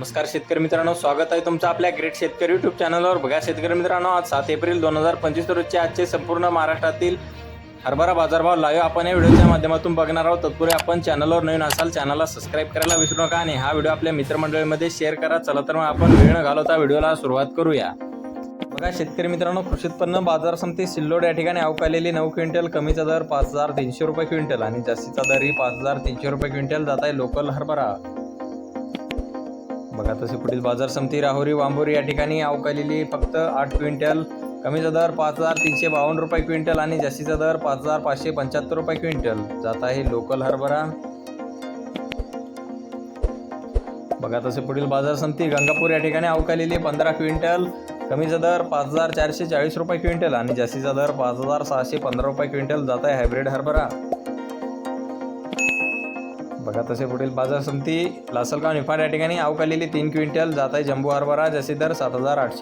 नमस्कार शेतकरी मित्रांनो स्वागत आहे तुमचं आपल्या ग्रेट शेतकरी युट्यूब चॅनलवर. बघा शेतकरी मित्रांनो आज सात एप्रिल दोन हजार पंचवीस रोजचे आजचे संपूर्ण महाराष्ट्रातील हरभरा बाजारभाव लाईव्ह आपण या व्हिडिओच्या माध्यमातून बघणार आहोत. तत्पूर्वी आपण चॅनलवर नवीन असाल चॅनलला सबस्क्राईब करायला विसरू नका आणि हा व्हिडिओ आपल्या मित्रमंडळीमध्ये शेअर करा. चला तर मग आपण वेळ न घालवता व्हिडिओला सुरुवात करूया. बघा शेतकरी मित्रांनो कृषी उत्पन्न बाजार समिती सिल्लोड या ठिकाणी अवकालेली नऊ क्विंटल कमीचा दर पाच हजार तीनशे रुपये क्विंटल आणि जास्तीचा दरही पाच हजार तीनशे रुपये क्विंटल जात आहे लोकल हरभरा. बघा तसे पुढील बाजार समिती राहुरी वांबोरी या ठिकाणी अवकालेली फक्त आठ क्विंटल. कमीचा दर पाच हजार तीनशे बावन्न रुपये क्विंटल आणि जास्तीचा दर पाच हजार पाचशे पंच्याहत्तर रुपये क्विंटल. जात आहे लोकल हरभरा. बघा तसे पुढील बाजार समिती गंगापूर या ठिकाणी अवकालेली पंधरा क्विंटल. कमीचा दर पाच हजार चारशे चाळीस रुपये क्विंटल आणि जास्तीचा दर पाच हजार सहाशे पंधरा रुपये क्विंटल. जात आहे हायब्रिड हरभरा. बघा तसे पुढील बाजार समिती लासलगाव निफाड या ठिकाणी अवकालेली तीन क्विंटल जात आहे. जम्बो हरभरा जसे दर सात हजार आठशे